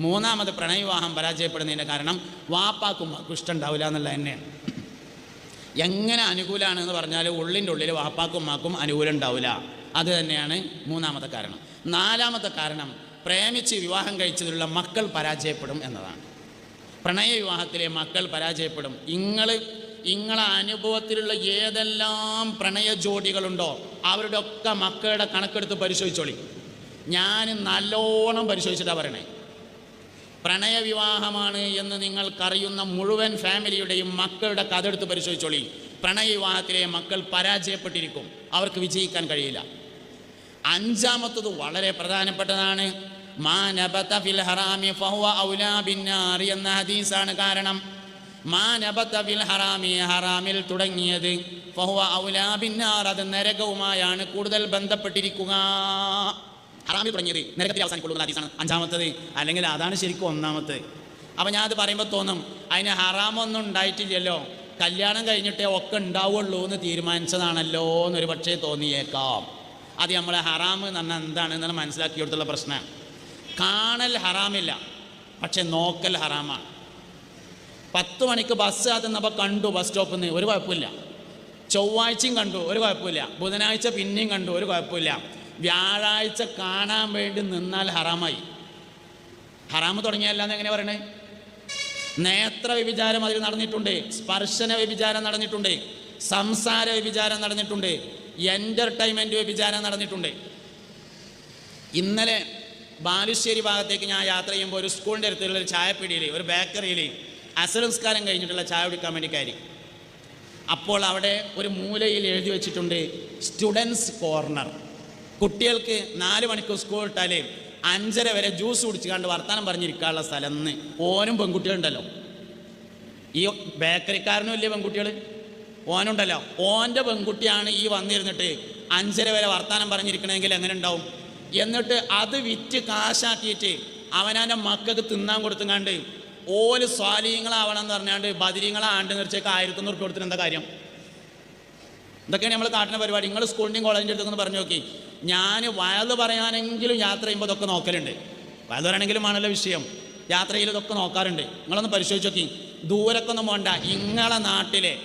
മൂന്നാമത് പ്രണയവിവാഹം പരാജയപ്പെടുന്നതിന്റെ കാരണം വാപ്പാക്കും ഉമ്മാക്കും ഇഷ്ടം ഉണ്ടാവില്ല എന്നുള്ളത് തന്നെയാണ്. എങ്ങനെ അനുകൂലമാണെന്ന് പറഞ്ഞാൽ ഉള്ളിന്റെ ഉള്ളിൽ വാപ്പാക്കും ഉമ്മാക്കും അനുകൂലം ഉണ്ടാവില്ല. അത് തന്നെയാണ് മൂന്നാമത്തെ കാരണം. നാലാമത്തെ കാരണം പ്രേമിച്ച് വിവാഹം കഴിച്ചതിലുള്ള മക്കൾ പരാജയപ്പെടും എന്നതാണ്. പ്രണയ വിവാഹത്തിലെ മക്കൾ പരാജയപ്പെടും. നിങ്ങൾ നിങ്ങളെ അനുഭവത്തിലുള്ള ഏതെല്ലാം പ്രണയ ജോഡികളുണ്ടോ അവരുടെ ഒക്കെ മക്കളുടെ കണക്കെടുത്ത് പരിശോധിച്ചോളി. ഞാൻ നല്ലോണം പരിശോധിച്ചിട്ടാണ് പറയണേ. പ്രണയവിവാഹമാണ് എന്ന് നിങ്ങൾക്കറിയുന്ന മുഴുവൻ ഫാമിലിയുടെയും മക്കളുടെ കഥെടുത്ത് പരിശോധിച്ചോളി. പ്രണയവിവാഹത്തിലെ മക്കൾ പരാജയപ്പെട്ടിരിക്കും. അവർക്ക് വിജയിക്കാൻ കഴിയില്ല. അഞ്ചാമത്തത് വളരെ പ്രധാനപ്പെട്ടതാണ്. മാ നബത ഫിൽ ഹറാമി ഫഹുവ ഔലാ ബിന്നാറി എന്ന ഹദീസാണ് കാരണം. മാ നബത ഫിൽ ഹറാമി ഹറാമിൽ തുടങ്ങിയത് ഫഹുവ ഔലാ ബിന്നാർ അത് നരകവുമായാണ് കൂടുതൽ ബന്ധപ്പെട്ടിരിക്കുക. ഹറാമിൽ തുടങ്ങിയത് നരകത്തിൽ അവസാനിക്കൊള്ളുന്ന ഹദീസാണ്. അഞ്ചാമത്തത് അല്ലെങ്കിൽ അതാണ് ശരിക്കും ഒന്നാമത്തെ. അപ്പം ഞാൻ അത് പറയുമ്പോൾ തോന്നും അതിന് ഹറാമൊന്നും ഉണ്ടായിട്ടില്ലല്ലോ. കല്യാണം കഴിഞ്ഞിട്ടേ ഒക്കെ ഉണ്ടാവുള്ളൂ എന്ന് തീരുമാനിച്ചതാണല്ലോ എന്നൊരു പക്ഷേ തോന്നിയേക്കാം. അത് നമ്മളെ ഹറാം എന്ന് എന്താണ് എന്നാണ് മനസ്സിലാക്കി കൊടുത്തുള്ള പ്രശ്നം. കാണൽ ഹറാമില്ല പക്ഷെ നോക്കൽ ഹറാമാണ്. പത്ത് മണിക്ക് ബസ് കാത്തുന്നപ്പോൾ കണ്ടു ബസ് സ്റ്റോപ്പിൽ നിന്ന് ഒരു കുഴപ്പമില്ല. ചൊവ്വാഴ്ചയും കണ്ടു ഒരു കുഴപ്പമില്ല. ബുധനാഴ്ച പിന്നെയും കണ്ടു ഒരു കുഴപ്പമില്ല. വ്യാഴാഴ്ച കാണാൻ വേണ്ടി നിന്നാൽ ഹറാമായി. ഹറാമ് തുടങ്ങിയല്ലാന്ന് എങ്ങനെ പറയണേ? നേത്ര വ്യഭിചാരം അതിൽ നടന്നിട്ടുണ്ട് സ്പർശന വ്യഭിചാരം നടന്നിട്ടുണ്ട് സംസാര വ്യഭിചാരം നടന്നിട്ടുണ്ട് എന്റർടൈൻമെന്റ് വ്യഭിചാരം നടന്നിട്ടുണ്ട്. ഇന്നലെ ബാലുശ്ശേരി ഭാഗത്തേക്ക് ഞാൻ യാത്ര ചെയ്യുമ്പോൾ ഒരു സ്കൂളിന്റെ അടുത്തുള്ള ഒരു ചായപ്പീടിയിൽ ഒരു ബേക്കറിയിൽ അസംസ്കാരം കഴിഞ്ഞിട്ടുള്ള ചായ കുടിക്കാൻ വേണ്ടി കയറി. അപ്പോൾ അവിടെ ഒരു മൂലയിൽ എഴുതി വെച്ചിട്ടുണ്ട് സ്റ്റുഡൻസ് കോർണർ കുട്ടികൾക്ക് നാല് മണിക്കൂർ സ്കൂൾ ഇട്ടാലേ അഞ്ചര വരെ ജ്യൂസ് കുടിച്ച് കണ്ട് വർത്തമാനം പറഞ്ഞിരിക്കാനുള്ള സ്ഥലം എന്ന് ഓനും പെൺകുട്ടികളുണ്ടല്ലോ. ഈ ബേക്കറിക്കാരനും ഇല്ലേ പെൺകുട്ടികൾ ഓനുണ്ടല്ലോ. ഓന്റെ പെൺകുട്ടിയാണ് ഈ വന്നിരുന്നിട്ട് അഞ്ചര വരെ വർത്തമാനം പറഞ്ഞിരിക്കണമെങ്കിൽ എങ്ങനെ ഉണ്ടാവും? എന്നിട്ട് അത് വിറ്റ് കാശാക്കിയിട്ട് അവനവന്റെ മക്കൾക്ക് തിന്നാൻ കൊടുത്തുങ്ങാണ്ട് ഓൽ സ്വാലീങ്ങളാവണം എന്ന് പറഞ്ഞാണ്ട് ബദിരീങ്ങളാണ്ട് നിർച്ചേക്ക് നൂറ് കൊടുത്തിട്ട് എന്താ കാര്യം? ഇതൊക്കെയാണ് നമ്മൾ കാട്ടുന്ന പരിപാടി. നിങ്ങൾ സ്കൂളിന്റെയും കോളേജിന്റെ അടുത്തൊന്ന് പറഞ്ഞു നോക്കി. ഞാൻ വയത് പറയാനെങ്കിലും യാത്ര ചെയ്യുമ്പോൾ ഇതൊക്കെ നോക്കലുണ്ട്. വയത് പറയണമെങ്കിലും ആണല്ലോ വിഷയം യാത്രയിൽ ഇതൊക്കെ നോക്കാറുണ്ട്. നിങ്ങളൊന്ന് പരിശോധിച്ച് നോക്കി. ദൂരക്കൊന്നും പോണ്ട. ഇങ്ങളെ നാട്ടിലെ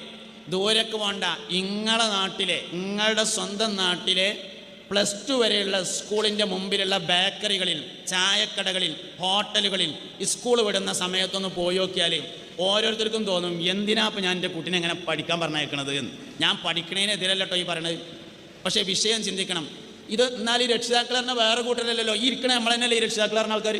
ദൂരക്ക് പോണ്ട. ഇങ്ങളെ നാട്ടിലെ നിങ്ങളുടെ സ്വന്തം നാട്ടിലെ പ്ലസ് ടു വരെയുള്ള സ്കൂളിന്റെ മുമ്പിലുള്ള ബേക്കറികളിൽ ചായക്കടകളിൽ ഹോട്ടലുകളിൽ സ്കൂൾ വിടുന്ന സമയത്തൊന്ന് പോയി നോക്കിയാൽ ഓരോരുത്തർക്കും തോന്നും എന്തിനാ ഇപ്പം ഞാൻ എന്റെ കുട്ടീനെ എങ്ങനെ പഠിക്കാൻ പറഞ്ഞേക്കണത് എന്ന്. ഞാൻ പഠിക്കണേനെതിരല്ലോ ഈ പറയണത്. പക്ഷേ വിഷയം ചിന്തിക്കണം. ഇത് എന്നാൽ ഈ രക്ഷിതാക്കൾ പറഞ്ഞാൽ വേറെ കൂട്ടരല്ലല്ലോ. ഈ ഇരിക്കണ നമ്മൾ തന്നെയല്ലേ ഈ രക്ഷിതാക്കൾ പറഞ്ഞ ആൾക്കാർ